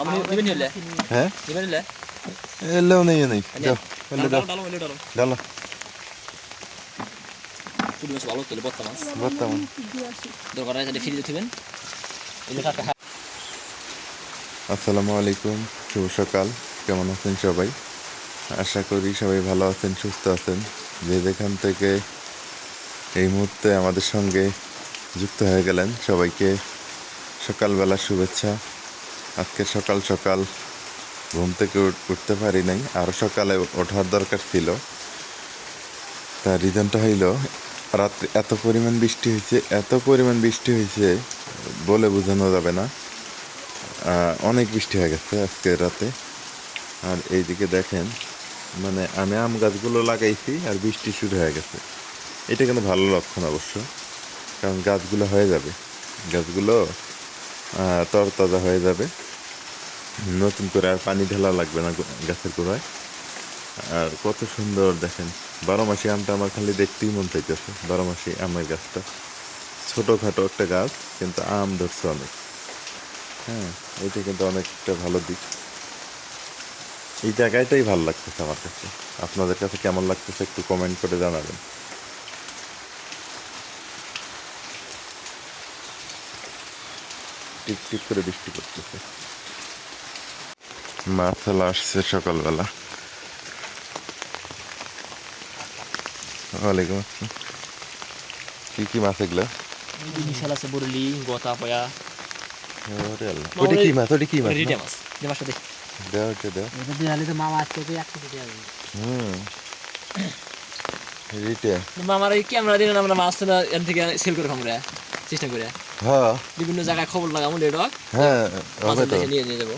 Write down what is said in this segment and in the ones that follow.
আপনি দিবেন নিলে হ্যাঁ এলেও নেই নেই দাও ডালো ডালো ডালো ডালো পুরি মাছ ভালো তেলে বত্তা মাছ বর্তমান দরকার আছে ফ্রিজে থিবেন আসসালামু আলাইকুম শুভ সকাল কেমন আছেন সবাই আশা করি সবাই ভালো আছেন সুস্থ আছেন যে যেখান থেকে এই মুহূর্তে আমাদের সঙ্গে যুক্ত হয়ে গেলেন সবাইকে সকালবেলা শুভেচ্ছা আজকে সকাল সকাল ঘুম থেকে উঠ- উঠতে পারি নাই। আরও সকালে ওঠার দরকার ছিল। তার রিজনটা হইল, রাত্রে এত পরিমাণ বৃষ্টি হয়েছে এত পরিমাণ বৃষ্টি হয়েছে বলে বোঝানো যাবে না। অনেক বৃষ্টি হয়ে গেছে আজকে রাতে। আর এইদিকে দেখেন মানে আমি আম গাছগুলো লাগাইছি আর বৃষ্টি শুরু হয়ে গেছে। এটা কিন্তু ভালো লক্ষণ অবশ্য, কারণ গাছগুলো হয়ে যাবে। গাছগুলো তরতাজা হয়ে যাবে। নতুন করে আর পানি ঢালা লাগবে না গাছের গোড়ায়। আর কত সুন্দর দেখেন, বারো মাসি আমটা আমার খালি দেখতেই মন চাইতেছে, বারো মাসি আমের গাছটা। ছোটোখাটো একটা গাছ, কিন্তু আম ধরছে অনেক। হ্যাঁ এটা কিন্তু অনেকটা ভালো দিক। এই জায়গাটাই ভালো লাগতেছে আমার কাছে। আপনাদের কাছে কেমন লাগতেছে একটু কমেন্ট করে জানাবেন। টিপ টিপ করে বৃষ্টি পড়তেছে। মাছ চলে আসছে সকালবেলা। ওয়ালাইকুম আসসালাম। কি কি মাছ এগুলো? বিশাল আছে বরলি গতা পয়া। ওরে আল্লাহ। ওটা কি মাছ? ওটা কি মাছ? রিটে মাছ। যে মাছটা দেখ দেও ওটা দেও এটা দিয়ে আলি তো মামা আজকে হুম। রিটে আমার এই ক্যামেরা দিন আমরা মাছ তো এর থেকে সেল করে খামরা চেষ্টা করে। হ্যাঁ। বিভিন্ন জায়গায় খবর লাগামো লেডক হ্যাঁ নিয়ে নিয়ে যাব।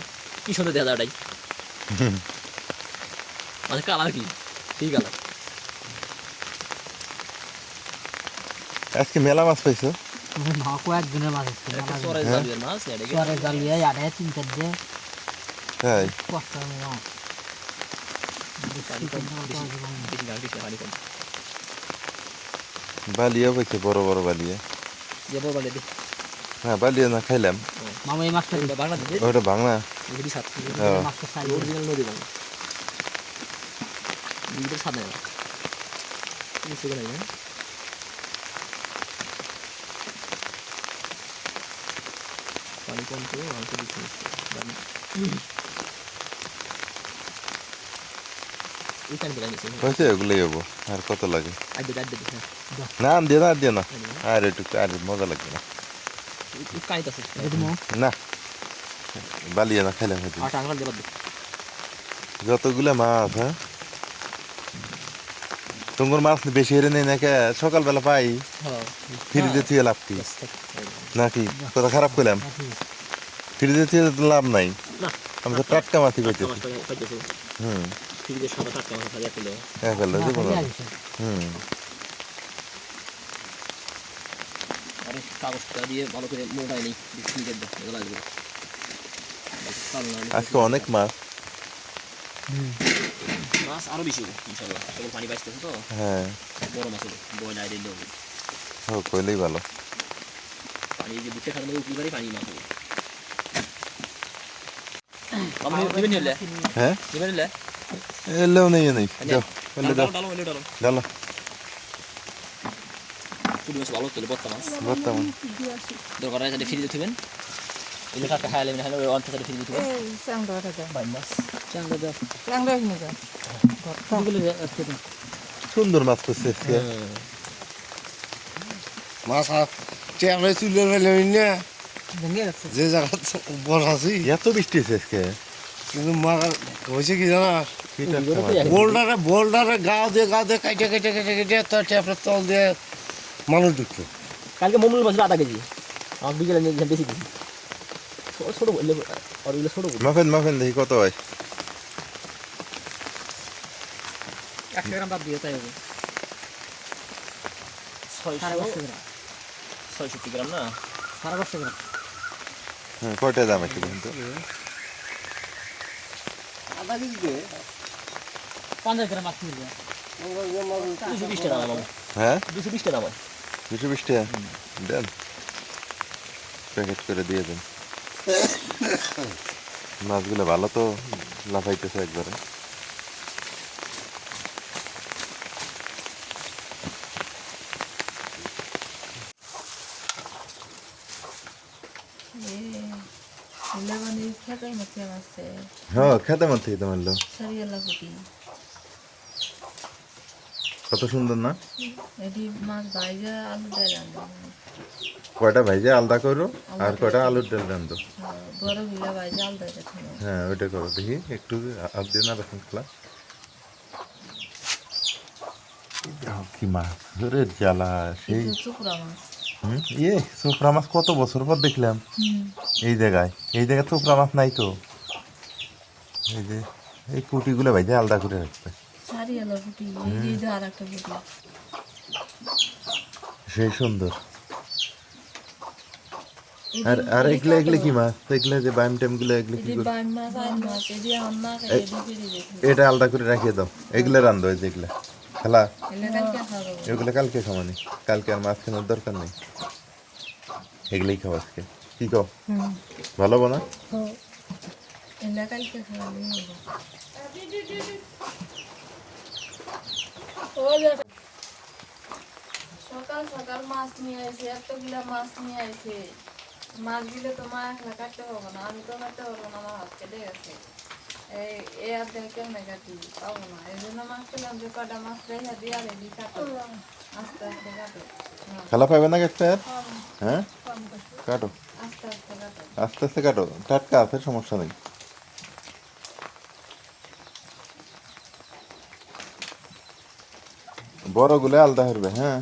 কি সুন্দর দেখা যায় ওটাই কালার কি? ঠিক কালার। আজকে মেলা মাছ পাইছো? না কয়েকদিনের মাছ মাছ জ্বালিয়ে তিন চার দিয়ে। তাই? কষ্ট বালিয়া পাইছে বড় বড় বালিয়া। যে বড় দে। হ্যাঁ বালিয়া না খাইলাম। মামা এই মাছটা দিই বাংলা দিতে ওটা ভাঙনা এগুলি সাত হ্যাঁ। মাছটা চাই অরিজিনাল নদী বাংলা দুইটা নেই। তুমি সেখানে না পানি কম তো মাংস দিচ্ছি বেলা হয়েছে ওগুলোই হব। আর কত লাগে? আড্ডে আড্ডে না দিয়ে না দিয়ে না। আর একটু আর মজা লাগবে না। কানিত আছে এটা মো না বালিয়া না খাইলাম আটা আঙাল দেবার যতগুলো মাছ হ্যাঁ তোমার মাছ বেশি হেরে নেই নাকি সকালবেলা পাই হ্যাঁ ফ্রিজে থুয়ে লাভ কি নাকি কথা খারাপ করলাম ফ্রিজে থুয়ে তো লাভ নাই না আমি তো টাটকা মাছই পাইতেছি হুম ফ্রিজের সাদা টাটকা মাছ হ্যাঁ না হুম আরে কাগজটা দিয়ে ভালো করে মোটাই নেই ফ্রিজের দাও এগুলো লাগবে আজকে অনেক মাছ মাছ আরও বেশি হবে ইনশাল্লাহ কেবল পানি বাঁচতেছে তো হ্যাঁ বড় মাছ হবে বয়লা আইডেল হবে হোক কইলেই ভালো পানি যে বুটে খাওয়ানো উঠলি পারি পানি মাছ হবে আপনি দিবেন নিলে হ্যাঁ দিবেন নিলে এলেও নেই এ নেই দাও এলে দাও ডালো ডালো ডালো ডালো পুরি ভালো তেলে মাছ বর্তমান। দরকার আছে ফ্রিজে থুবেন এগুলো টাকা খাইলে মানে হলো অন্তত ফ্রিজে থুবেন এই চাংড়াটা দাও বাইন মাছ চাঙ্গা দাও চাংড়া কিনে দাও এগুলো আজকে সুন্দর মাছ করছে আজকে। মাছ তুলে না। যে জায়গা বসাছি এত বৃষ্টি হয়েছে আজকে। কিন্তু মার হয়েছে কি জানা? বোল্ডারে বোল্ডারে গাও দিয়ে গাও দিয়ে কাটে কেটে কেটে কেটে তো ট্যাপের তল দিয়ে মানুষ ঢুকতো কালকে মমুল মাছ আধা কেজি। আমার বিকেলে নিয়ে বেশি কেজি। ছোট বললে আর এগুলো ছোট মাফেন মাফেন দেখি কত হয়। একশো গ্রাম বাদ দিয়ে তাই হবে। সাড়ে ছয়শো পাঁচশো গ্রাম। ছয়ষট্টি গ্রাম না? সাড়ে পাঁচশো গ্রাম। হুম কয়টা দাম একটু কিন্তু আধা কেজি দে পঞ্চাশ গ্রাম মাছ কিনবে দুশো বিশ টাকা দাম। হ্যাঁ? দুশো বিশ টাকা দুশো বিশ টাকা দেন। প্যাকেট করে দিয়ে দেন। মাছগুলো ভালো তো লাফাইতেছে একবারে। হ্যাঁ খেতে মধ্যে তো মারলো। সারিয়ালা গুটি কত সুন্দর না? এটি মাছ ভাইজা আলু ডাল আনব কয়টা ভাইজে? আলাদা করো? আর কয়টা আলুর ডাল রান্ধো? ভাইজা আলদা হ্যাঁ ওইটা করো। দেখি একটু হাত দিয়ে না রসুন খোলা কি মাছ? রে জ্বালা সেই হুম, ইয়ে চোপড়া মাছ কত বছর পর দেখলাম। এই জায়গায়। এই জায়গায় চোপড়া মাছ নাই তো। এই যে এই পুটিগুলো ভাই আলাদা করে এই যে আর একটা সেই সুন্দর। আর আর এগুলো এগুলো কি মাছ? এগুলো যে বাইম টাইমগুলো এগুলো কি এটি বাইম মাছ আইন মাছ এটি আন্না আলাদা করে রাখিয়ে দাও। এগুলো রান্ধো এই যেগুলো খেলা? এগুলো কালকে খাওয়ানি কালকে আর মাছ কেনার দরকার নেই। এগুলোই খাও আজকে। কি কও? ভালো বানা? কালকে খাওয়ালে হবে সকাল সকাল মাছ নিয়ে আসে এতগুলা মাছ নিয়ে আসে মাছগুলো তো মা একলা কাটতে পারব না আমি তো কাটতে পারব না আমার হাত কেটে গেছে। এই এই আর দেখ কেমনে কাটি? পাবো না। এই জন্য মাছ পেলাম যে কটা মাছ রেখে দিয়ে আর এদি কাটো। আস্তে আস্তে কাটো। খেলা পাবে না আর? হ্যাঁ? কাটো। আস্তে আস্তে কাটো। আস্তে আস্তে কাটো। টাটকা আছে সমস্যা নেই। বড়গুলো আলাদা হবে হ্যাঁ?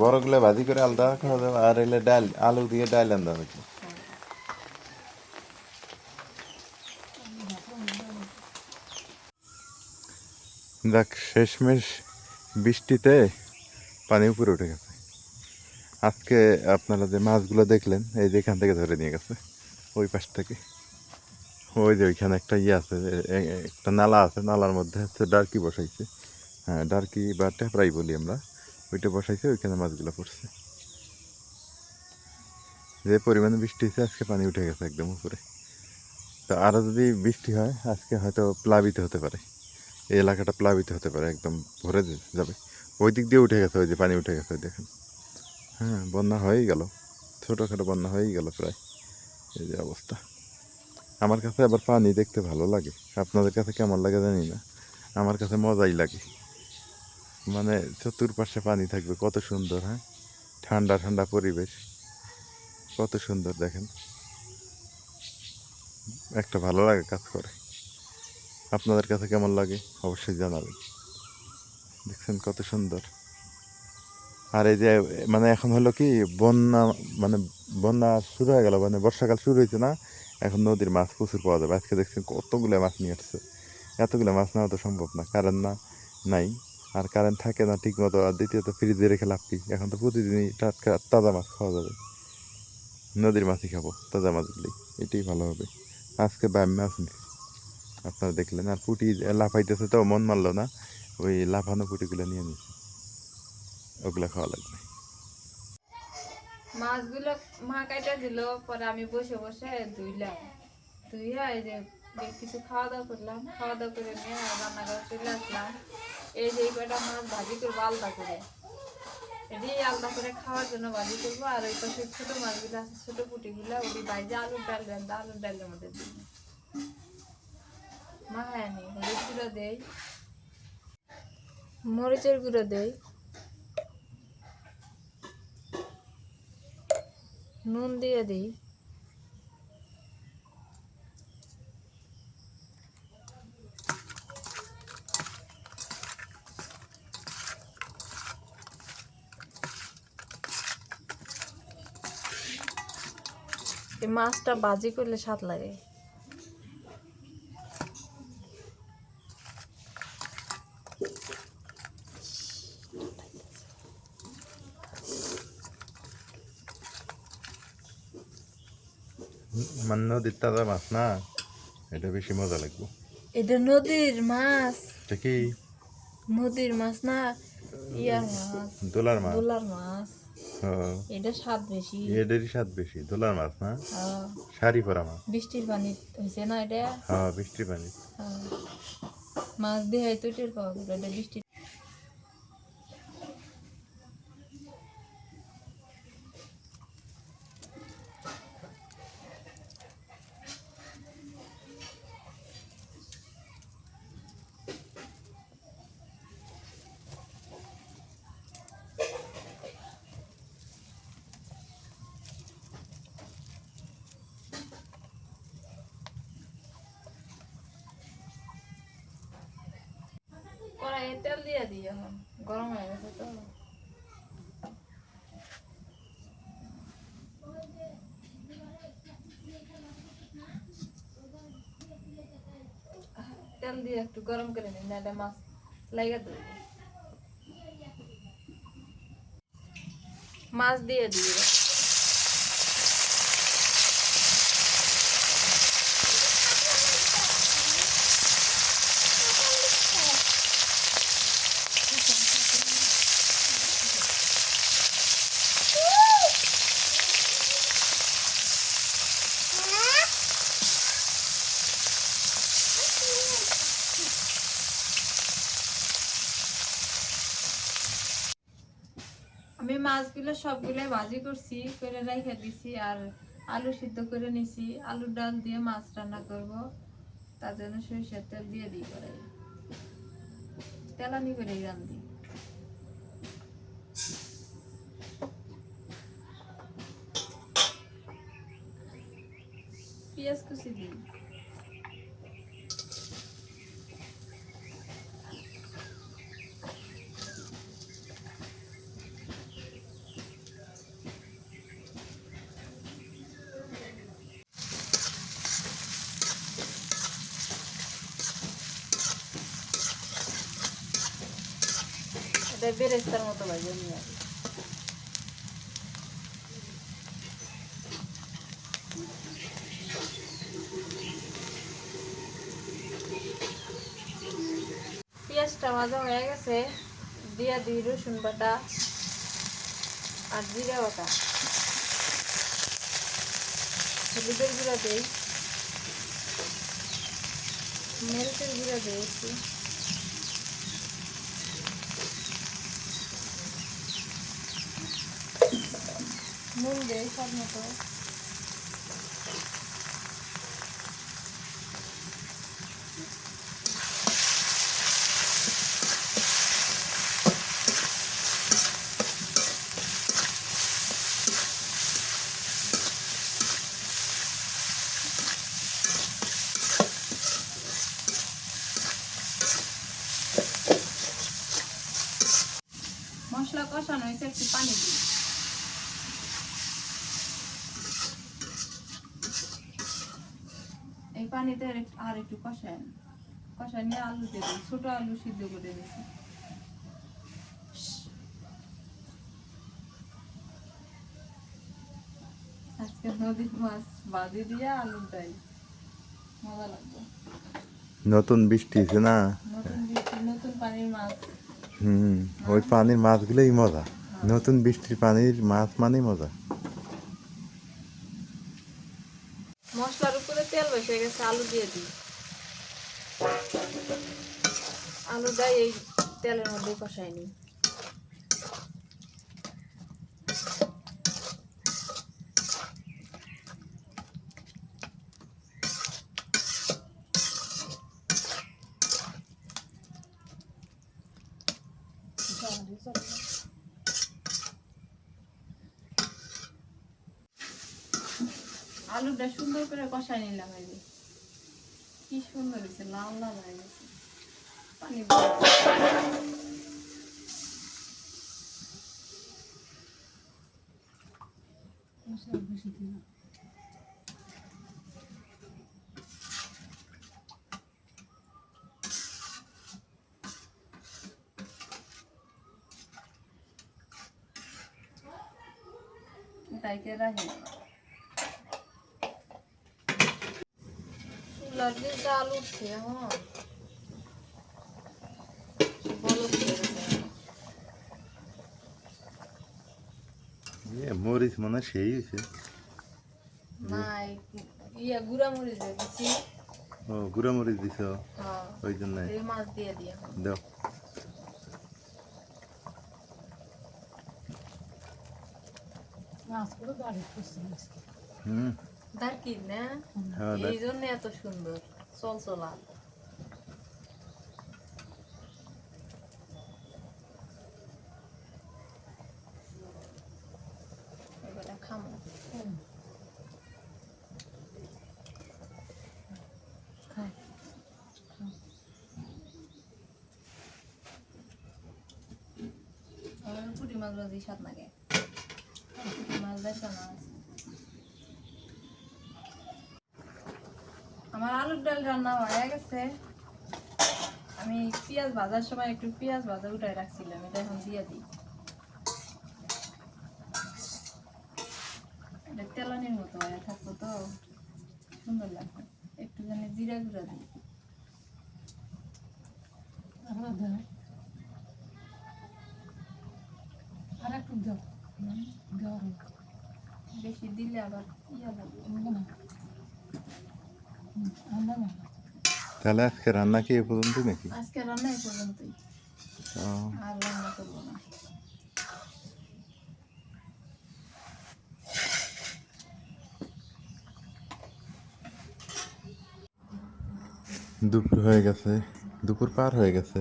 বড়গুলো ভাজি করে আলাদা খাওয়া যাবে আর এলে ডাল আলু দিয়ে ডাল আলাদা নাকি? দেখ শেষমেশ বৃষ্টিতে পানি উপরে উঠে গেছে। আজকে আপনারা যে মাছগুলো দেখলেন এই যে এখান থেকে ধরে নিয়ে গেছে ওই পাশ থেকে। ওই যে ওইখানে একটা ইয়ে আছে একটা নালা আছে নালার মধ্যে হচ্ছে ডার্কি বসাইছে। হ্যাঁ ডার্কি বা টেপরাই বলি আমরা। ওইটা বসাইছে, ওইখানে মাছগুলো পড়ছে। যে পরিমাণে বৃষ্টি হয়েছে, আজকে পানি উঠে গেছে একদম উপরে। তো আরও যদি বৃষ্টি হয়, আজকে হয়তো প্লাবিত হতে পারে। এই এলাকাটা প্লাবিত হতে পারে, একদম ভরে যাবে। ওই দিক দিয়ে উঠে গেছে, ওই যে পানি উঠে গেছে, দেখেন। হ্যাঁ বন্যা হয়েই গেল। ছোটোখাটো বন্যা হয়েই গেল প্রায়। এই যে অবস্থা। আমার কাছে আবার পানি দেখতে ভালো লাগে। আপনাদের কাছে কেমন লাগে জানি না। আমার কাছে মজাই লাগে। মানে চতুর্পাশে পানি থাকবে, কত সুন্দর হ্যাঁ? ঠান্ডা ঠান্ডা পরিবেশ। কত সুন্দর, দেখেন। একটা ভালো লাগে কাজ করে। আপনাদের কাছে কেমন লাগে? অবশ্যই জানাবেন। দেখছেন কত সুন্দর। আর এই যে মানে এখন হলো কি, বন্যা মানে বন্যা শুরু হয়ে গেল মানে বর্ষাকাল শুরু হয়েছে না? এখন নদীর মাছ প্রচুর পাওয়া যাবে। আজকে দেখছেন কতগুলো মাছ নিয়ে আসছে। এতগুলো মাছ নেওয়া তো সম্ভব না, কারণ না, নাই। আর কারেন্ট থাকে না ঠিক মতো আর দ্বিতীয়ত ফ্রিজে রেখে লাভ কি? এখন তো প্রতিদিনই টাটকা তাজা মাছ খাওয়া যাবে। নদীর মাছই খাব, তাজা মাছ মাছগুলি এটাই ভালো হবে। আজকে ব্যায়াম মাছ নিচ্ছি আপনারা দেখলেন, আর পুটি লাফাইতেছে তো, মন মারলো না। ওই লাফানো পুটিগুলো নিয়ে নিছি। ওগুলো খাওয়া লাগবে। মাছগুলো মা কাটা দিল, পরে আমি বসে বসে ধুইলাম। ধুইয়া এই যে কিছু খাওয়া দাওয়া করলাম। খাওয়া দাওয়া করে নিয়ে রান্না করে চলে আসলাম। এই যে কটা মাছ ভাজি করব করে। এটি করে খাওয়ার জন্য ভাজি করব, আর ওই পাশে মাছগুলো আছে পুটিগুলো ভাজি, আলুর ডাল দেন আলুর ডালের মধ্যে দিই মা হ্যাঁ হলুদ গুঁড়ো দেই, মরিচের গুঁড়ো দেই, নুন দিয়ে দিই। মাছটা বাজি করলে স্বাদ লাগে। মানে নদীর তাজা মাছ না? এটা বেশি মজা লাগবে। এটা নদীর মাছ। এটা কি? নদীর মাছ না ইয়ার মাছ। দোলার মাছ। দোলার মাছ। এটা স্বাদ বেশি। এদেরই স্বাদ বেশি। দোলার মাছ না? সারি শাড়ি পরা মাছ। বৃষ্টির পানি হয়েছে না এটা? হ্যাঁ বৃষ্টির পানি হ্যাঁ। মাছ দিয়ে হয়তো টের পাওয়া গেল এটা বৃষ্টি কড়াইয়ে তেল দিয়ে দিই এখন গরম হয়ে গেছে তো তেল দিয়ে একটু গরম করে নিন না এটা মাছ লাগে দেবো মাছ দিয়ে দিই আমি মাছগুলো সবগুলো ভাজি করছি, করে রেখে দিছি আর আলু সিদ্ধ করে নিছি। আলুর ডাল দিয়ে মাছ রান্না করব। তার জন্য সরিষার তেল দিয়ে দিই করে তেলানি করে রান্ধি পেঁয়াজ কুচি দিই। এটা বেরেস্তার মতো ভাজে নিয়ে। পেঁয়াজটা ভাজা হয়ে গেছে দিয়া দিই রসুন বাটা আর জিরা বাটা হলুদের গুঁড়া দিই মরিচের গুঁড়া দিই নুন দেই সব মতো। মশলা কষানো হয়েছে একটু পানি দিই এই পানিতে আর একটু- কষায় কষায় নিয়ে আলু দিয়ে ছোট আলু সিদ্ধ করে দিয়েছি আজকে নদীর মাছ বাজি দিয়ে আলু দেয় মজা লাগবে। নতুন বৃষ্টি হয়েছে না? নতুন নতুন পানির মাছ। হুম ওই পানির মাছগুলোই মজা। নতুন বৃষ্টির পানির মাছ মানেই মজা। উপরে গেছে আলু দিয়ে দিই। আলুটাই এই তেলের মধ্যে কষাই নিই। আলুটা সুন্দর করে কষাই নিলাম এই কি সুন্দর হয়েছে লাল লাল হয়ে গেছে। পানি। তাইকে রাখি। চুলার যে জাল উঠছে এখন। মরিচ মনে সেই হয়েছে। না ইয়া গুড়া মরিচ দিচ্ছি। ও গুঁড়া মরিচ দিছ? হ্যাঁ। ওই জন্য। মাছ দিয়ে দিয়ে দাও। মাছগুলো গাড়ি হুম। দারকির না? হ্যাঁ এই জন্য এত সুন্দর। চল চলা এবারে খামো। আমার পুঁটি মাছ ভাজি স্বাদ লাগে। পুঁটি মাছ বেচা মাছ আমার আলুর ডাল রান্না হয়ে গেছে। আমি পেঁয়াজ ভাজার সময় একটু পেঁয়াজ ভাজা উঠায় রাখছিলাম এটা এখন দিয়ে দিই। এটা তেলানির মতো হয়ে থাকতো তো সুন্দর লাগবে। একটু জানি জিরা গুঁড়া দিই। আর একটু দাও। দাও। বেশি দিলে আবার ইয়া লাগবে তাহলে আজকে রান্না কি এ পর্যন্ত নাকি? আজকে রান্না এই পর্যন্তই। আর রান্না করব না। দুপুর হয়ে গেছে। দুপুর পার হয়ে গেছে।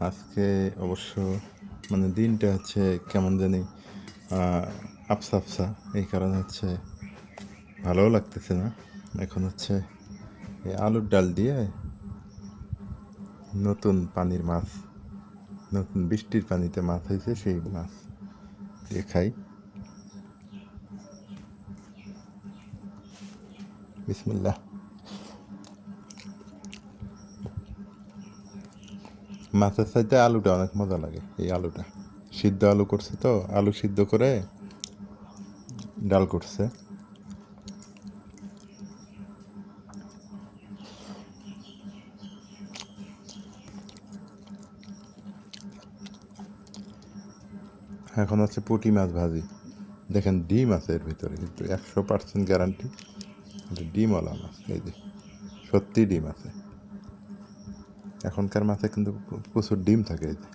আজকে অবশ্য মানে দিনটা হচ্ছে কেমন জানি আহ, আফসা আফসা এই কারণে হচ্ছে ভালোও লাগতেছে না। এখন হচ্ছে এই আলুর ডাল দিয়ে নতুন পানির মাছ, নতুন বৃষ্টির পানিতে মাছ হয়েছে, সেই মাছ দিয়ে খাই। বিসমিল্লাহ। মাছের সাথে আলুটা অনেক মজা লাগে, এই আলুটা। সিদ্ধ আলু করছে তো, আলু সিদ্ধ করে ডাল করছে। এখন হচ্ছে পুঁটি মাছ ভাজি। দেখেন ডিম আছে এর ভিতরে, কিন্তু একশো পার্সেন্ট গ্যারান্টি ডিমওয়ালা মাছ, এই যে সত্যি ডিম আছে। এখনকার মাছে কিন্তু প্রচুর ডিম থাকে, এই যে।